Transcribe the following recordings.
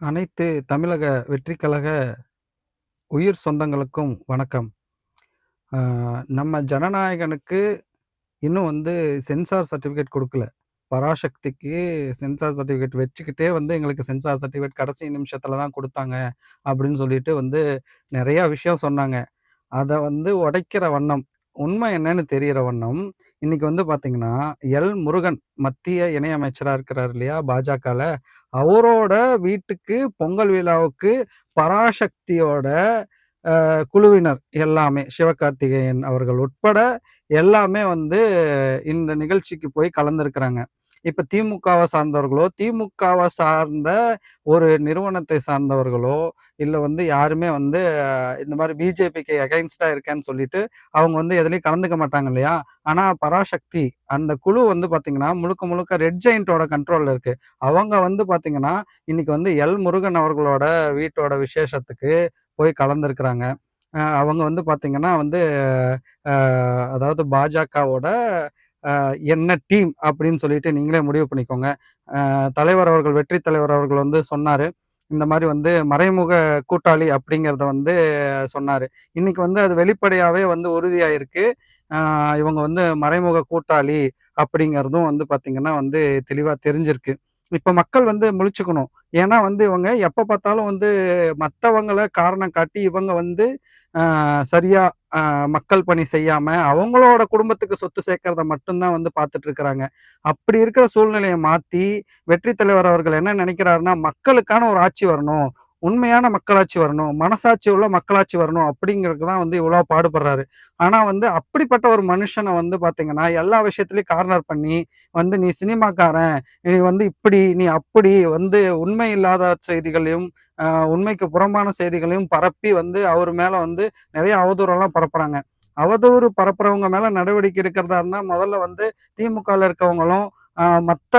அனைத்து தமிழக வெற்றி கழக உயிர் சொந்தங்களுக்கும் வணக்கம். நம்ம ஜனநாயகனுக்கு இன்னும் வந்து சென்சார் சர்டிஃபிகேட் கொடுக்கல பராசக்திக்கு சென்சார் சர்டிஃபிகேட் வச்சுக்கிட்டே வந்து எங்களுக்கு சென்சார் சர்டிஃபிகேட் கடைசி நிமிஷத்தில் தான் கொடுத்தாங்க அப்படின்னு சொல்லிட்டு வந்து நிறையா விஷயம் சொன்னாங்க. அதை வந்து உடைக்கிற வண்ணம், உண்மை என்னன்னு தெரிகிற வண்ணம், இன்னைக்கு வந்து பார்த்தீங்கன்னா, எல். முருகன் மத்திய இணையமைச்சராக இருக்கிறார் இல்லையா? பாஜகல. அவரோட வீட்டுக்கு பொங்கல் விழாவுக்கு பராசக்தியோட குழுவினர் எல்லாமே, சிவகார்த்திகேயன் அவர்கள் உட்பட எல்லாமே வந்து இந்த நிகழ்ச்சிக்கு போய் கலந்துருக்கிறாங்க இப்போ திமுகவை சார்ந்தவர்களோ, திமுகவை சார்ந்த ஒரு நிறுவனத்தை சார்ந்தவர்களோ, இல்லை வந்து யாருமே வந்து இந்த மாதிரி பிஜேபிக்கு அகைன்ஸ்டாக இருக்கேன்னு சொல்லிட்டு, அவங்க வந்து எதுலேயும் கலந்துக்க மாட்டாங்க இல்லையா? ஆனால் பராசக்தி அந்த குழு வந்து பார்த்தீங்கன்னா, முழுக்க முழுக்க ரெட் ஜெயின்ட்டோட கண்ட்ரோலில் இருக்குது அவங்க வந்து பார்த்தீங்கன்னா, இன்னைக்கு வந்து எல். முருகன் அவர்களோட வீட்டோட விசேஷத்துக்கு போய் கலந்துருக்குறாங்க அவங்க வந்து பார்த்தீங்கன்னா வந்து, அதாவது பாஜகவோட என்ன டீம் அப்படின்னு சொல்லிட்டு நீங்களே முடிவு பண்ணிக்கோங்க. தலைவர் அவர்கள் வெற்றி தலைவர் அவர்கள் வந்து சொன்னாரு. இந்த மாதிரி வந்து மறைமுக கூட்டாளி அப்படிங்கிறத வந்து சொன்னார் இன்னைக்கு வந்து அது வெளிப்படையாகவே வந்து உறுதியாயிருக்கு. இவங்க வந்து மறைமுக கூட்டாளி அப்படிங்கிறதும் வந்து பார்த்திங்கன்னா வந்து தெளிவாக தெரிஞ்சிருக்கு. இப்போ மக்கள் வந்து முழிச்சுக்கணும். ஏன்னா வந்து இவங்க எப்போ பார்த்தாலும் வந்து மற்றவங்களை காரணம் காட்டி, இவங்க வந்து சரியாக சரியா மக்கள் பணி செய்யாம, அவங்களோட குடும்பத்துக்கு சொத்து சேர்க்கறத மட்டும்தான் வந்து பார்த்துட்டு இருக்கிறாங்க. அப்படி இருக்கிற சூழ்நிலையை மாற்றி வெற்றி தலைவர் அவர்கள் என்ன நினைக்கிறாருன்னா மக்களுக்கான ஒரு ஆட்சி வரணும். உண்மையான மக்களாட்சி வரணும். மனசாட்சி உள்ள மக்களாட்சி வரணும் அப்படிங்கிறதுக்கு தான் வந்து இவ்வளோ பாடுபடுறாரு. ஆனால் வந்து அப்படிப்பட்ட ஒரு மனுஷனை வந்து பார்த்தீங்கன்னா, எல்லா விஷயத்துலையும் கார்னர் பண்ணி, வந்து நீ சினிமாக்காரன், நீ வந்து இப்படி, நீ அப்படி வந்து உண்மை இல்லாத செய்திகளையும், உண்மைக்கு புறம்பான செய்திகளையும் பரப்பி வந்து அவர் மேலே வந்து நிறைய அவதூறெல்லாம் பரப்புறாங்க. அவதூறு பரப்புறவங்க மேலே நடவடிக்கை எடுக்கிறதா இருந்தால் முதல்ல வந்து திமுகவில் இருக்கவங்களும், மற்ற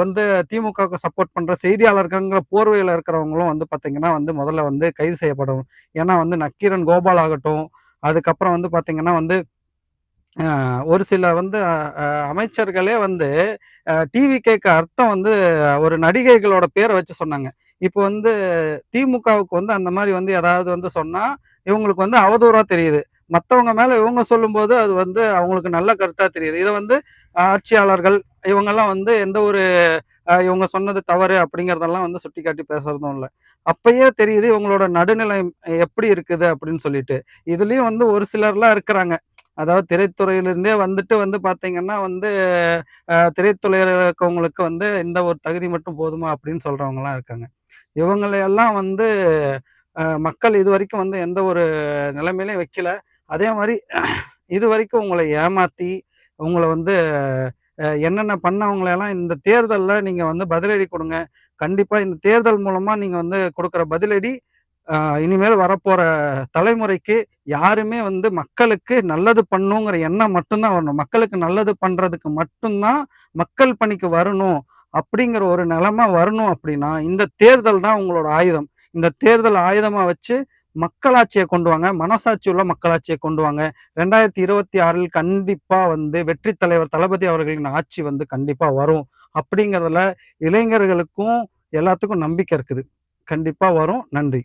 வந்து திமுகவுக்கு சப்போர்ட் பண்ணுற செய்தியாளர்கள்ங்கிற போர்வையில் இருக்கிறவங்களும் வந்து பார்த்திங்கன்னா வந்து முதல்ல வந்து கைது செய்யப்படணும். ஏன்னா வந்து நக்கீரன் கோபால் ஆகட்டும், அதுக்கப்புறம் வந்து பார்த்திங்கன்னா வந்து ஒரு சில வந்து அமைச்சர்களே வந்து டிவி டிவிகேக்கு அர்த்தம் வந்து ஒரு நடிகைகளோட பேரை வச்சு சொன்னாங்க. இப்போ வந்து திமுகவுக்கு வந்து அந்த மாதிரி வந்து ஏதாவது வந்து சொன்னால் இவங்களுக்கு வந்து அவதூறாக தெரியுது. மற்றவங்க மேலே இவங்க சொல்லும்போது, அது வந்து அவங்களுக்கு நல்ல கருத்தாக தெரியுது. இதை வந்து ஆட்சியாளர்கள் இவங்கெல்லாம் வந்து எந்த ஒரு இவங்க சொன்னது தவறு அப்படிங்கிறதெல்லாம் வந்து சுட்டிக்காட்டி பேசுறதும் இல்லை அப்பயே தெரியுது இவங்களோட நடுநிலை எப்படி இருக்குது அப்படின்னு சொல்லிட்டு. இதுலேயும் வந்து ஒரு சிலர்லாம் இருக்கிறாங்க. அதாவது திரைத்துறையிலிருந்தே வந்துட்டு வந்து பார்த்தீங்கன்னா வந்து, திரைத்துறையில் இருக்கவங்களுக்கு வந்து இந்த ஒரு தகுதி மட்டும் போதுமா அப்படின்னு சொல்கிறவங்களாம் இருக்காங்க. இவங்களையெல்லாம் வந்து மக்கள் இது வரைக்கும் வந்து எந்த ஒரு நிலைமையிலையும் வைக்கல. அதே மாதிரி இது வரைக்கும் உங்களை ஏமாத்தி, உங்களை வந்து என்னென்ன பண்ணவங்களெல்லாம் இந்த தேர்தலில் நீங்கள் வந்து பதிலடி கொடுங்க கண்டிப்பாக இந்த தேர்தல் மூலமாக நீங்கள் வந்து கொடுக்குற பதிலடி, இனிமேல் வரப்போகிற தலைமுறைக்கு யாருமே வந்து மக்களுக்கு நல்லது பண்ணணுங்கிற எண்ணம் மட்டும்தான் வரணும். மக்களுக்கு நல்லது பண்ணுறதுக்கு மட்டும்தான் மக்கள் பணிக்கு வரணும். அப்படிங்கிற ஒரு நிலமை வரணும் அப்படின்னா, இந்த தேர்தல் தான் உங்களோட ஆயுதம். இந்த தேர்தல் ஆயுதமாக வச்சு மக்களாட்சியை கொண்டு வாங்க. மனசாட்சி உள்ள மக்களாட்சியை கொண்டு வாங்க. 2026ல் கண்டிப்பா வந்து வெற்றி தலைவர் தளபதி அவர்களின் ஆட்சி வந்து கண்டிப்பாக வரும். அப்படிங்கிறதுல இளைஞர்களுக்கும் எல்லாத்துக்கும் நம்பிக்கை இருக்குது. கண்டிப்பாக வரும். நன்றி.